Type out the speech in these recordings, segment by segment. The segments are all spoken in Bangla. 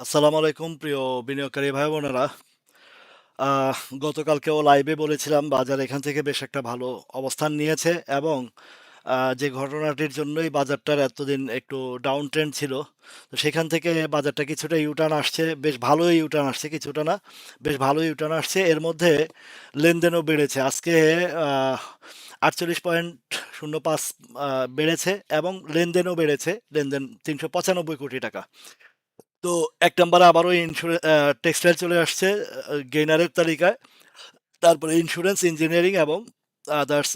আসসালামু আলাইকুম প্রিয় বিনিয়োগকারী ভাই বোনেরা গতকালকেও লাইভে বলেছিলাম বাজার এখান থেকে বেশ একটা ভালো অবস্থান নিয়েছে এবং যে ঘটনাটির জন্যই বাজারটার এতদিন একটু ডাউন ট্রেন্ড ছিল, তো সেখান থেকে বাজারটা কিছুটা ইউটার্ন আসছে। বেশ ভালোই ইউটার্ন আসছে, কিছুটা না, বেশ ভালোই ইউটার্ন আসছে। এর মধ্যে লেনদেনও বেড়েছে। আজকে আটচল্লিশ পয়েন্ট শূন্য পাঁচ বেড়েছে এবং লেনদেনও বেড়েছে। লেনদেন তিনশো পঁচানব্বই কোটি টাকা। তো এক নম্বরে আবারও ইন্স্যুরেন্স টেক্সটাইল চলে আসছে গেইনারের তালিকায়। তারপরে ইন্স্যুরেন্স ইঞ্জিনিয়ারিং এবং আদার্স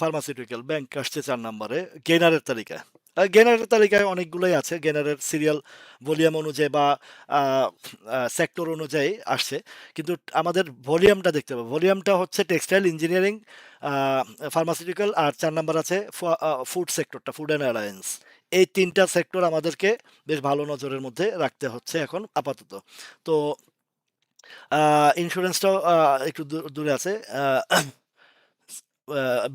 ফার্মাসিউটিক্যাল ব্যাংক আসছে চার নম্বরে গেইনারের তালিকায়। গেনারের তালিকায় অনেকগুলোই আছে গেনারের সিরিয়াল ভলিউম অনুযায়ী বা সেক্টর অনুযায়ী আসছে। কিন্তু আমাদের ভলিউমটা দেখতে হবে। ভলিউমটা হচ্ছে টেক্সটাইল ইঞ্জিনিয়ারিং ফার্মাসিউটিক্যাল আর চার নাম্বার আছে ফুড সেক্টরটা ফুড অ্যান্ড অ্যালায়েন্স এই তিনটা সেক্টর আমাদেরকে বেশ ভালো নজরের মধ্যে রাখতে হচ্ছে এখন আপাতত। তো ইন্স্যুরেন্সটাও একটু দূরে আছে।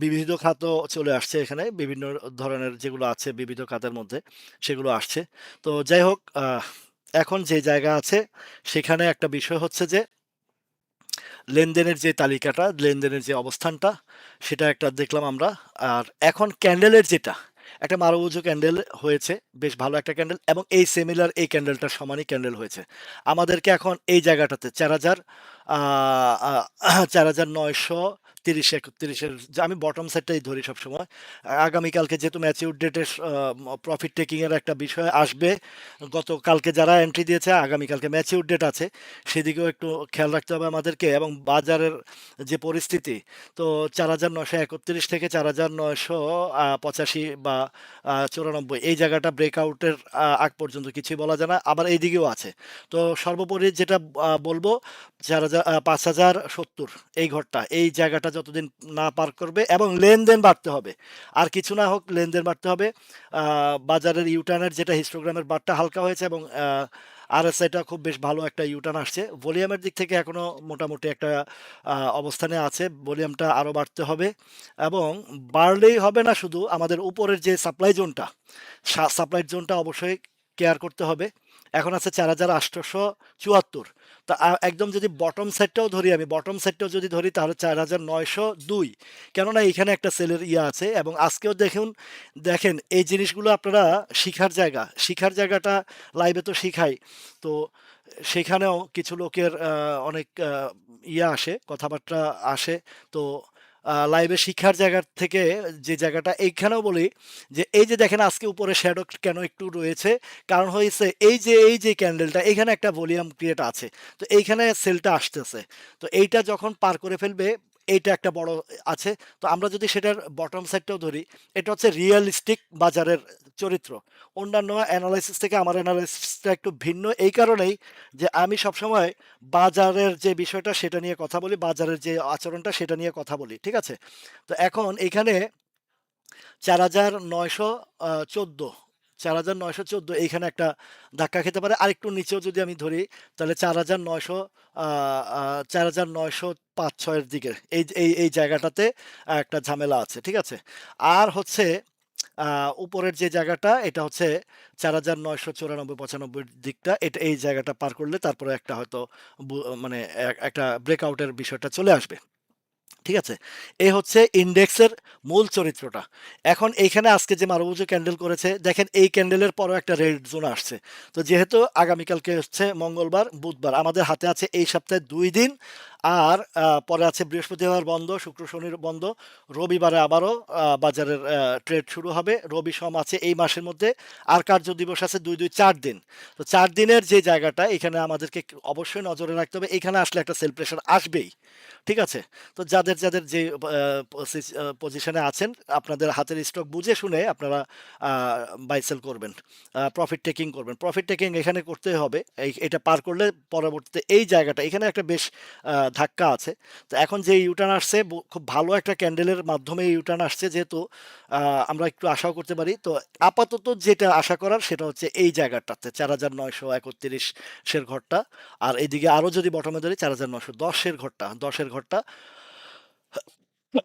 বিবিধ খাতও চলে আসছে এখানে। বিভিন্ন ধরনের যেগুলো আছে বিবিধ খাতের মধ্যে সেগুলো আসছে। তো যাই হোক এখন যে জায়গা আছে সেখানে একটা বিষয় হচ্ছে যে লেনদেনের যে তালিকাটা, লেনদেনের যে অবস্থানটা, সেটা একটা দেখলাম আমরা। আর এখন ক্যান্ডেলের যেটা একটা মারুবুজু ক্যান্ডেল হয়েছে, বেশ ভালো একটা ক্যান্ডেল এবং এই সিমিলার এই ক্যান্ডেলটা সমানই ক্যান্ডেল হয়েছে। আমাদেরকে এখন এই জায়গাটাতে চার হাজার চার হাজার নয়শো তিরিশ একত্রিশের আমি বটম সেটটাই ধরি সবসময়। আগামীকালকে যেহেতু ম্যাচিউর ডেটের প্রফিট টেকিংয়ের একটা বিষয় আসবে গতকালকে যারা এন্ট্রি দিয়েছে, আগামীকালকে ম্যাচিউর ডেট আছে, সেদিকেও একটু খেয়াল রাখতে হবে আমাদেরকে। এবং বাজারের যে পরিস্থিতি, তো চার হাজার নশো একত্রিশ থেকে চার হাজার নয়শো পঁচাশি বা চুরানব্বই, এই জায়গাটা ব্রেকআউটের আগ পর্যন্ত কিছুই বলা যায় না। আবার এই দিকেও আছে। তো সর্বোপরি যেটা বলব, চার হাজার হাজার পাঁচ হাজার সত্তর এই ঘরটা। এই জায়গাটা যতদিন না পার করবে এবং লেনদেন বাড়তে হবে। আর কিছু না হোক লেনদেন বাড়তে হবে। বাজারের ইউটার্নের যেটা হিস্টোগ্রামের বারটা হালকা হয়েছে এবং আরএসআইটা খুব বেশ ভালো একটা ইউটার্ন আসছে। ভলিউমের দিক থেকে এখনও মোটামুটি একটা অবস্থানে আছে। ভলিউমটা আরও বাড়তে হবে এবং বাড়লেই হবে না শুধু, আমাদের উপরের যে সাপ্লাই জোনটা সাপ্লাই জোনটা অবশ্যই কেয়ার করতে হবে। এখন আছে চার হাজার আটশোশো চুয়াত্তর। তা একদম যদি বটম সাইডটাও ধরি, আমি বটম সাইডটাও যদি ধরি, তাহলে চার হাজার নয়শো দুই। কেননা এখানে একটা সেলের ইয়ে আছে এবং আজকেও দেখুন, দেখেন এই জিনিসগুলো আপনারা শিখার জায়গা, শিখার জায়গাটা লাইভে তো শিখাই। তো সেখানেও কিছু লোকের অনেক ইয়ে আসে, কথাবার্তা আসে। তো লাইভে শিক্ষার জায়গার থেকে যে জায়গাটা, এইখানেও বলি যে, এই যে দেখেন আজকে উপরে শ্যাডো কেন একটু রয়েছে? কারণ হয়েছে এই যে এই যে ক্যান্ডেলটা এখানে একটা ভলিউম ক্রিয়েট আছে। তো এইখানে সেলটা আসতেছে। তো এইটা যখন পার করে ফেলবে এইটা একটা বড় আছে। তো আমরা যদি সেটার বটম সাইডটাও ধরি, এটা হচ্ছে রিয়েলিস্টিক বাজারের চরিত্র। অন্যান্য অ্যানালাইসিস থেকে আমার অ্যানালাইসিসটা একটু ভিন্ন। এই কারণেই যে আমি সবসময় বাজারের যে বিষয়টা সেটা নিয়ে কথা বলি, বাজারের যে আচরণটা সেটা নিয়ে কথা বলি, ঠিক আছে? তো এখন এখানে চার হাজার নয়শো চোদ্দ চার হাজার নয়শো চোদ্দ এইখানে একটা ধাক্কা খেতে পারে। আরেকটু নিচেও যদি আমি ধরি, তাহলে চার হাজার নয়শো চার হাজার নয়শো পাঁচ ছয়ের দিকে। এই এই এই জায়গাটাতে একটা ঝামেলা আছে, ঠিক আছে? আর হচ্ছে উপরের যে জায়গাটা, এটা হচ্ছে চার হাজার নয়শো চুরানব্বই পঁচানব্বই দিকটা। এটা, এই জায়গাটা পার করলে তারপরে একটা হয়তো মানে একটা ব্রেকআউটের বিষয়টা চলে আসবে। ঠিক আছে? এ হচ্ছে ইন্ডেক্সের মূল চরিত্রটা। এখন এইখানে আজকে যে মারবুজো ক্যান্ডেল করেছে, দেখেন এই ক্যান্ডেলের পরও একটা রেড জোন আসছে। তো যেহেতু আগামীকালকে হচ্ছে মঙ্গলবার, বুধবার, আমাদের হাতে আছে এই সপ্তাহে দুই দিন আর পরে আছে বৃহস্পতিবার বন্ধ, শুক্র, শনির বন্ধ, রবিবারে আবারও বাজারের ট্রেড শুরু হবে। রবি সম আছে এই মাসের মধ্যে। আর কার্য দিবস আছে দুই দুই, চার দিন। তো চার দিনের যে জায়গাটা, এখানে আমাদেরকে অবশ্যই নজরে রাখতে হবে। এখানে আসলে একটা সেল প্রেশার আসবেই। ঠিক আছে? তো যাদের যাদের যে পজিশনে আছেন, আপনাদের হাতের স্টক বুঝে শুনে আপনারা বাই সেল করবেন। প্রফিট টেকিং করবেন। প্রফিট টেকিং এখানে করতে হবে। এটা পার করলে পরবর্তীতে এই জায়গাটা, এখানে একটা বেশ ধাক্কা আছে। তো এখন যে ইউটার্ন আসছে খুব ভালো একটা ক্যান্ডেলের মাধ্যমে ইউটার্ন আসছে যেহেতু আমরা একটু আশাও করতে পারি। তো আপাতত যেটা আশা করার সেটা হচ্ছে এই জায়গাটাতে, চার হাজার নয়শো একত্রিশ সের ঘরটা। আর এদিকে আরও যদি বটমে ধরি, চার হাজার নয়শো দশের ঘরটা দশের ঘরটা।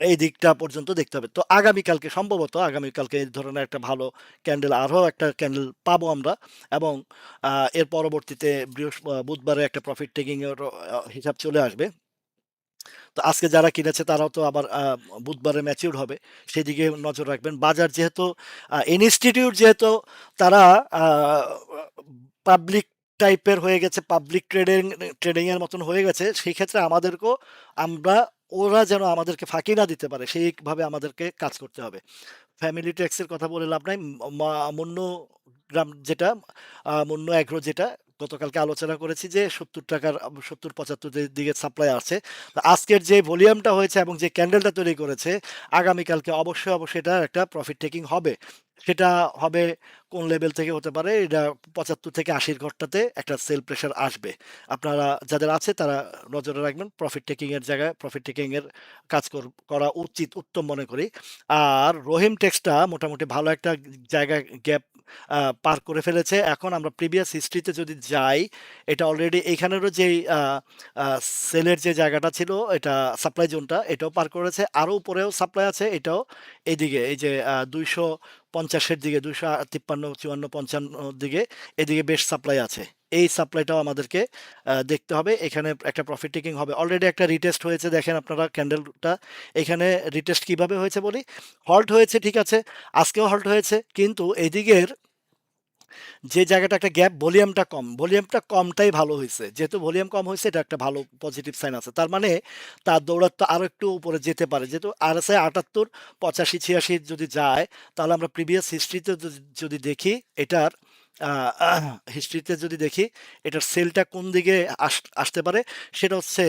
এই দিকটা পর্যন্ত দেখতে হবে। তো আগামীকালকে সম্ভবত আগামীকালকে এই ধরনের একটা ভালো ক্যান্ডেল আরও একটা ক্যান্ডেল পাবো আমরা এবং এর পরবর্তীতে বৃহস্প বুধবারে একটা প্রফিট টেকিং এর আ হিসাব চলে আসবে। তো আজকে যারা কিনেছে তারাও তো আবার বুধবারে ম্যাচিউর হবে। সেদিকে নজর রাখবেন। বাজার যেহেতু ইনস্টিটিউট যেহেতু তারা পাবলিক টাইপের হয়ে গেছে, পাবলিক ট্রেডিং ট্রেডিংয়ের মতন হয়ে গেছে। সেই ক্ষেত্রে আমাদেরকেও আমরা ওরা যেন আমাদেরকে ফাঁকি না দিতে পারে সেইভাবে আমাদেরকে কাজ করতে হবে। ফ্যামিলি ট্যাক্সের কথা বলে লাভ নাই। মা মুন্নু গ্রাম যেটা মুন্নু এগ্রো যেটা গতকালকে আলোচনা করেছি যে সত্তর টাকার সত্তর পঁচাত্তর দিকে সাপ্লাই আছে। আজকের যে ভলিউমটা হয়েছে এবং যে ক্যান্ডেলটা তৈরি করেছে আগামীকালকে অবশ্যই, অবশ্যই এটা একটা প্রফিট টেকিং হবে। সেটা হবে কোন লেভেল থেকে হতে পারে? এটা ৭৫ থেকে আশির ঘরটাতে একটা সেল প্রেশার আসবে। আপনারা যাদের আছে তারা নজরে রাখবেন। প্রফিট টেকিং এর জায়গায় প্রফিট টেকিং এর কাজ কর উচিত, উত্তম মনে করি। আর রহিম টেক্সটা মোটামুটি ভালো একটা জায়গায় গ্যাপ পার করে ফেলেছে। এখন আমরা প্রিভিয়াস হিস্ট্রিতে যদি যাই, এটা অলরেডি এইখানেরও যেই সেলের যে জায়গাটা ছিল এটা সাপ্লাই জোনটা এটাও পার করেছে। আরও উপরেও সাপ্লাই আছে এটাও এইদিকে এই যে ২৫০ এর দিকে, দুইশো তিপ্পান্ন, চুয়ান্ন পঞ্চান্নর দিকে এদিকে বেশ সাপ্লাই আছে। এই সাপ্লাইটাও আমাদেরকে দেখতে হবে। এখানে একটা প্রফিট টেকিং হবে। অলরেডি একটা রিটেস্ট হয়েছে দেখেন আপনারা ক্যান্ডেলটা। এখানে রিটেস্ট কীভাবে হয়েছে বলি? হল্ট হয়েছে, ঠিক আছে। আজকেও হল্ট হয়েছে। কিন্তু এদিকের যে জায়গাটা একটা গ্যাপ ভলিউমটা কম। ভলিউমটা কমটাই ভালো হয়েছে যেহেতু ভলিউম কম হয়েছে এটা একটা ভালো পজিটিভ সাইন আছে। তার মানে তার দৌড়াত্ম আরও একটু উপরে যেতে পারে। যেহেতু RSI ৭৮, ৮৫-৮৬ যদি যায় তাহলে আমরা প্রিভিয়াস হিস্ট্রিতে যদি দেখি এটার হিস্ট্রিতে যদি দেখি এটার সেলটা কোন দিকে আস আসতে পারে সেটা হচ্ছে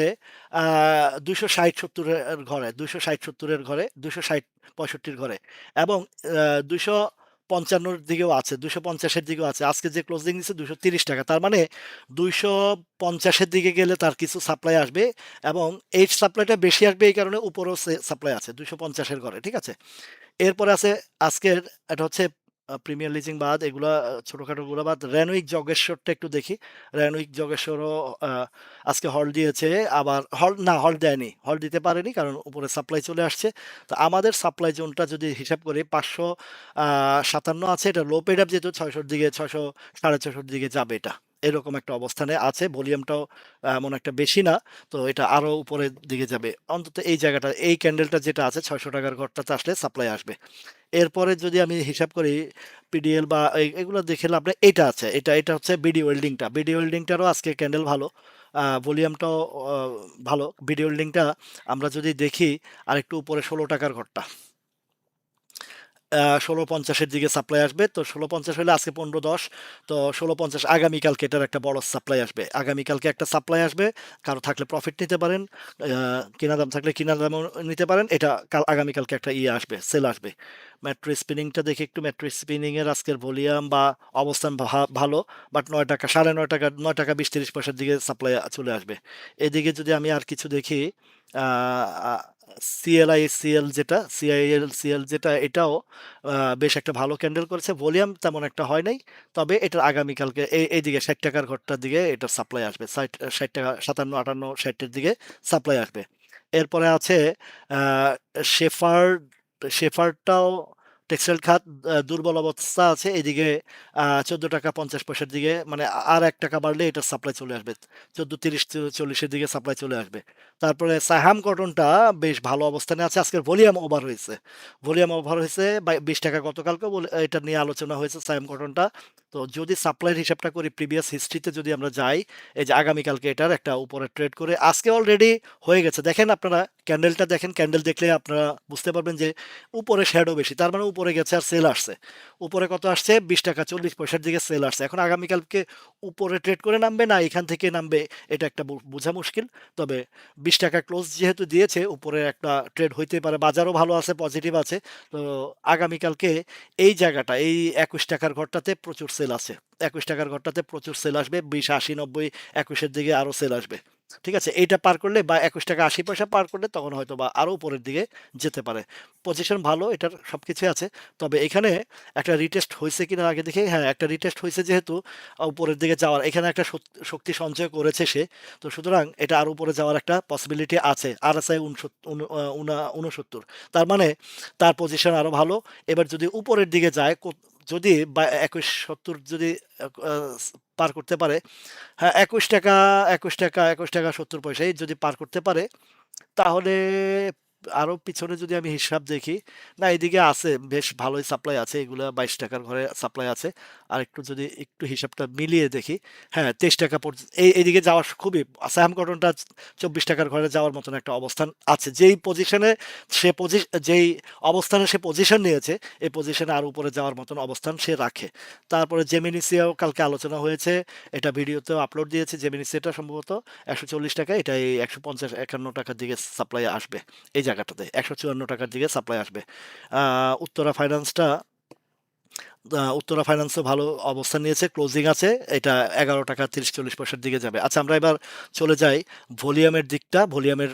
দুশো ষাট সত্তরের ঘরে, দুশো ষাট সত্তরের ঘরে, দুশো ষাট পঁয়ষট্টির ঘরে এবং আ ২৫৫ র দিকেও আছে, দুশো পঞ্চাশের দিকেও আছে। আজকে যে ক্লোজিং দিচ্ছে দুশো তিরিশ টাকা তার মানে দুইশো পঞ্চাশের দিকে গেলে তার কিছু সাপ্লাই আসবে এবং এই সাপ্লাইটা বেশি আসবে এই কারণে উপরেও সাপ্লাই আছে দুশো পঞ্চাশের ঘরে। ঠিক আছে? এরপরে আছে আজকের এটা হচ্ছে প্রিমিয়ার লিজিং বাদ, এগুলা ছোটখাটোগুলা বাদ রেনউইক জগেশ্বরটা একটু দেখি। রেনউইক জগেশ্বরও আজকে হল দিয়েছে। আবার হল না হল দেয়নি। হল দিতে পারেনি, কারণ উপরে সাপ্লাই চলে আসছে। তো আমাদের সাপ্লাই জোনটা যদি হিসাব করি, পাঁচশো সাতান্ন আছে। এটা লো পেইড আপ যেহেতু, ছয়শোর দিকে ৬০০ ৬৫০ র দিকে যাবে এটা। এরকম একটা অবস্থানে আছে। ভলিউমটাও এমন একটা বেশি না। তো এটা আরও উপরের দিকে যাবে। অন্তত এই জায়গাটা, এই ক্যান্ডেলটা যেটা আছে ৳৬০০ টাকার ঘরটাতে আসলে সাপ্লাই আসবে। এরপরে যদি আমি হিসাব করি পিডিএল বা এগুলো দেখে লাভ নেই এইটা আছে। এটা এটা হচ্ছে বিডি ওয়েল্ডিংটা। বিডি ওয়েল্ডিংটারও আজকে ক্যান্ডেল ভালো। ভলিউমটাও ভালো। বিডি ওয়েল্ডিংটা আমরা যদি দেখি আর একটু উপরে ষোলো টাকার ঘরটা। ১৬.৫০ এর দিকে সাপ্লাই আসবে। তো ষোলো পঞ্চাশ হলে আজকে পনেরো দশ তো ১৬.৫০ আগামীকালকে এটার একটা বড় সাপ্লাই আসবে। আগামীকালকে একটা সাপ্লাই আসবে। কারও থাকলে প্রফিট নিতে পারেন। কেনা দাম থাকলে কিনা দামও নিতে পারেন। এটা কাল আগামীকালকে একটা ইয়ে আসবে, সেল আসবে। মেট্রো স্পিনিংটা দেখি একটু মেট্রো স্পিনিংয়ের আজকের ভলিউম বা অবস্থান ভালো। বাট নয় টাকা সাড়ে নয় টাকা নয় টাকা বিশ তিরিশ পয়সার দিকে সাপ্লাই চলে আসবে। এদিকে যদি আমি আর কিছু দেখি সিএলআইসিএল যেটা সিআইএলসিএল যেটা, এটাও বেশ একটা ভালো ক্যান্ডেল করেছে। ভলিউম তেমন একটা হয় নাই। তবে এটার আগামীকালকে এই এইদিকে ষাট টাকার ঘরটার দিকে এটার সাপ্লাই আসবে। ষাট ষাট টাকা, সাতান্ন, আটান্ন, ষাটের দিকে সাপ্লাই আসবে। এরপরে আছে শেফার শেফার্ড শেফার্ডটাও টেক্সটাইল খাত দুর্বল অবস্থা আছে। এদিকে আ ৳১৪.৫০ র দিকে মানে আর এক টাকা বাড়লে এটার সাপ্লাই চলে আসবে। চোদ্দ, তিরিশ চল্লিশের দিকে সাপ্লাই চলে আসবে। তারপরে সাহাম কটনটা বেশ ভালো অবস্থানে আছে। আজকের ভলিউম ওভার হয়েছে ভলিউম ওভার হয়েছে বিশ টাকা গতকালকেও বলে, এটা নিয়ে আলোচনা হয়েছে সাহাম কটনটা। তো যদি সাপ্লাইয়ের হিসাবটা করি প্রিভিয়াস হিস্ট্রিতে যদি আমরা যাই, এই যে আগামীকালকে এটার একটা উপরে ট্রেড করে আজকে অলরেডি হয়ে গেছে। দেখেন আপনারা ক্যান্ডেলটা দেখেন। ক্যান্ডেল দেখলে আপনারা বুঝতে পারবেন যে উপরে শ্যাডো বেশি। তার মানে উপরে গেছে আর সেল আসছে। উপরে কত আসছে? ৳২০.৪০ র দিকে সেল আসছে। এখন আগামীকালকে উপরে ট্রেড করে নামবে না এখান থেকে নামবে এটা একটা বোঝা মুশকিল। তবে ৳২০ ক্লোজ যেহেতু দিয়েছে উপরে একটা ট্রেড হইতে পারে। বাজারও ভালো আছে, পজিটিভ আছে। তো আগামীকালকে এই জায়গাটা এই একুশ টাকার ঘরটাতে প্রচুর সেল আছে। একুশ টাকার ঘরটাতে প্রচুর সেল আসবে। বিশ আশি নব্বই একুশের দিকে আরও সেল আসবে। ঠিক আছে? এইটা পার করলে বা ৳২১.৮০ পার করলে তখন হয়তো বা আরও উপরের দিকে যেতে পারে। পজিশন ভালো এটার সবকিছুই আছে। তবে এখানে একটা রিটেস্ট হয়েছে কিনা আগে দেখি। হ্যাঁ, একটা রিটেস্ট হয়েছে যেহেতু উপরের দিকে যাওয়ার এখানে একটা শক্তি সঞ্চয় করেছে সে। তো সুতরাং এটা আরও উপরে যাওয়ার একটা পসিবিলিটি আছে। আর উনসত উন আ উনা ৬৯ তার মানে তার পজিশন আরও ভালো। এবার যদি উপরের দিকে যায় যদি বা ২১.৭০ যদি পার করতে পারে হ্যাঁ, একুশ টাকা একুশ টাকা একুশ টাকা সত্তর পয়সায় যদি পার করতে পারে তাহলে আরও পিছনে যদি আমি হিসাব দেখি, না এদিকে আছে বেশ ভালোই সাপ্লাই আছে। এগুলা বাইশ টাকার ঘরে সাপ্লাই আছে। আর একটু যদি একটু হিসাবটা মিলিয়ে দেখি, হ্যাঁ ৳২৩ পর্য এই এইদিকে যাওয়ার খুবই সায়াম কটনটা চব্বিশ টাকার ঘরে যাওয়ার মতন একটা অবস্থান আছে। যেই পজিশনে সে পজি যেই অবস্থানে সে পজিশন নিয়েছে, এই পজিশনে আর উপরে যাওয়ার মতন অবস্থান সে রাখে। তারপরে জেমিনিসিয়াও কালকে আলোচনা হয়েছে। এটা ভিডিওতেও আপলোড দিয়েছি। জেমিনিসিয়াটা সম্ভবত ৳১৪০ এটা এই ৳১৫০-৫১ দিকে সাপ্লাই আসবে। এই জায়গাটাতে ৳১৫৪ র দিকে সাপ্লাই আসবে। উত্তরা ফাইন্যান্সটা উত্তরা ফাইন্যান্সও ভালো অবস্থান নিয়েছে। ক্লোজিং আছে। এটা ৳১১.৩০-৪০ র দিকে যাবে। আচ্ছা আমরা এবার চলে যাই ভলিউমের দিকটা। ভলিউমের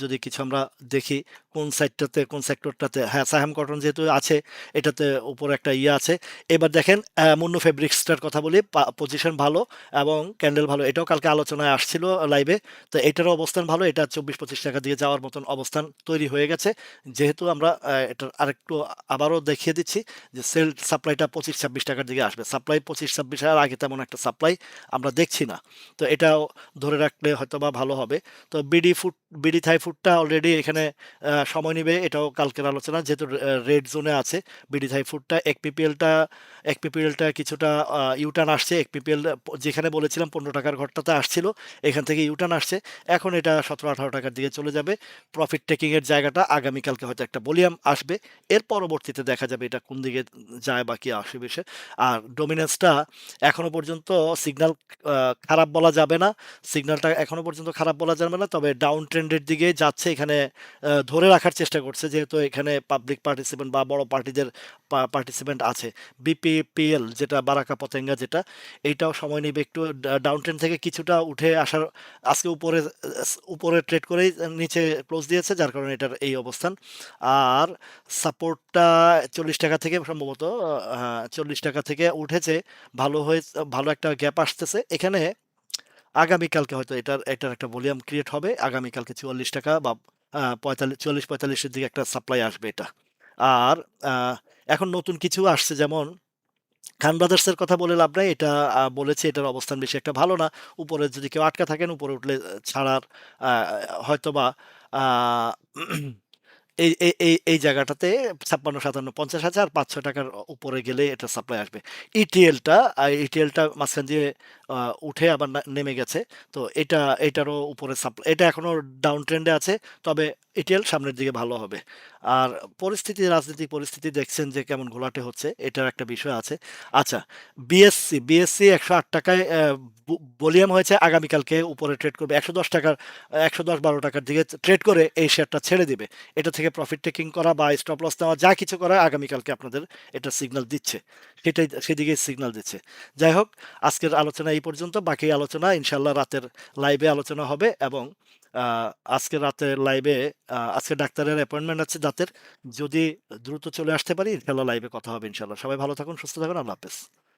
যদি কিছু আমরা দেখি কোন সাইডটাতে কোন সেক্টরটাতে হ্যাঁ, সায়াম কটন যেহেতু আছে এটাতে উপরে একটা ইয়ে আছে। এবার দেখেন মুন্নু ফেব্রিক্সটার কথা বলি। পজিশন ভালো এবং ক্যান্ডেল ভালো। এটাও কালকে আলোচনায় আসছিল লাইভে। তো এটারও অবস্থান ভালো। এটা ৳২৪-৳২৫ দিয়ে যাওয়ার মতন অবস্থান তৈরি হয়ে গেছে। যেহেতু আমরা এটার আরেকটু আবারও দেখিয়ে দিচ্ছি যে সেল সাপ্লাইটা পঁচিশ ছাব্বিশ টাকার দিকে আসবে। সাপ্লাই ২৫-২৬ এর আগে তেমন একটা সাপ্লাই আমরা দেখছি না। তো এটাও ধরে রাখলে হয়তো বা ভালো হবে। তো বিডি ফুড বিডি থাই ফুডটা অলরেডি এখানে সময় নেবে এটাও কালকের আলোচনা যেহেতু রেড জোনে আছে বিডি থাই ফুডটা একপিপিএলটা একপিপিএলটা কিছুটা ইউ-টার্ন আসছে। একপিপিএল যেখানে বলেছিলাম ৳১৫ র ঘরটাতে আসছিল, এখান থেকে ইউ-টার্ন আসছে। এখন এটা সতেরো আঠারো টাকার দিকে চলে যাবে। প্রফিট টেকিংয়ের জায়গাটা আগামীকালকে হয়তো একটা ভলিউম আসবে। এর পরবর্তীতে দেখা যাবে এটা কোন দিকে যায় বা কি আসে বেশে। আর ডমিন্যান্সটা এখনও পর্যন্ত সিগনাল খারাপ বলা যাবে না। সিগনালটা এখনও পর্যন্ত খারাপ বলা যাবে না। তবে ডাউন ট্রেন্ডের দিকে যাচ্ছে। এখানে ধরে রাখার চেষ্টা করছে। যেহেতু এখানে পাবলিক পার্টিসিপেন্ট বা বড় পার্টিদের পার্টিসিপেন্ট আছে। বিপিপিএল যেটা বারাকা পতেঙ্গা যেটা, এইটাও সময় নিবে একটু ডাউন ট্রেন্ড থেকে কিছুটা উঠে আসার আজকে উপরে উপরে ট্রেড করেই নিচে ক্লোজ দিয়েছে। যার কারণে এটার এই অবস্থান। আর সাপোর্টটা ৳৪০ থেকে সম্ভবত হ্যাঁ, ৳৪০ থেকে উঠেছে। ভালো হয়ে ভালো একটা গ্যাপ আসতেছে। এখানে আগামীকালকে হয়তো এটার এটার একটা ভলিউম ক্রিয়েট হবে। আগামীকালকে ৳৪৪ বা পঁয়তাল্লিশ পঁয়তাল্লি ৪০-৪৫ দিকে একটা সাপ্লাই আসবে এটা। আর এখন নতুন কিছু আসছে যেমন খান ব্রাদার্সের কথা বলে লাভ নাই। এটা বলেছে এটার অবস্থান বেশি একটা ভালো না। উপরে যদি কেউ আটকা থাকেন উপরে উঠলে ছাড়ার হয়তোবা এই এই এই জায়গাটাতে ছাপ্পান্ন, সাতান্ন, পঞ্চাশ হাজার পাঁচশো টাকার উপরে গেলে এটা সাপ্লাই আসবে। ইটিএলটা আ ইটিএলটা মাঝখান দিয়ে উঠে আবার নেমে গেছে। তো এটা, এটারও উপরে সাপ্লাই এটা এখনও ডাউন ট্রেন্ডে আছে। তবে ইটিএল সামনের দিকে ভালো হবে। আর পরিস্থিতি রাজনৈতিক পরিস্থিতি দেখছেন যে কেমন ঘোলাটে হচ্ছে। এটার একটা বিষয় আছে। আচ্ছা বিএসসি, বিএসসি ৳১০৮ য় অ্যা ভ ভলিউম হয়েছে। আগামীকালকে উপরে ট্রেড করবে একশো দশ টাকার একশো দশ বারো টাকার দিকে ট্রেড করে এই শেয়ারটা ছেড়ে দিবে। এটা থেকে প্রফিট টেকিং করা বা স্টপ লস নেওয়া যা কিছু করা আগামীকালকে আপনাদের এটা সিগনাল দিচ্ছে। সেটাই সেদিকেই সিগন্যাল দিচ্ছে। যাই হোক আজকের আলোচনা এই পর্যন্ত। বাকি আলোচনা ইনশাল্লাহ রাতের লাইভে আলোচনা হবে এবং আজকে রাতে লাইভে আজকে ডাক্তারের অ্যাপয়েন্টমেন্ট আছে দাঁতের। যদি দ্রুত চলে আসতে পারি ইনশাল্লাহ লাইভে কথা হবে ইনশাল্লাহ সবাই ভালো থাকুন, সুস্থ থাকুন। আল্লাহ হাফেজ।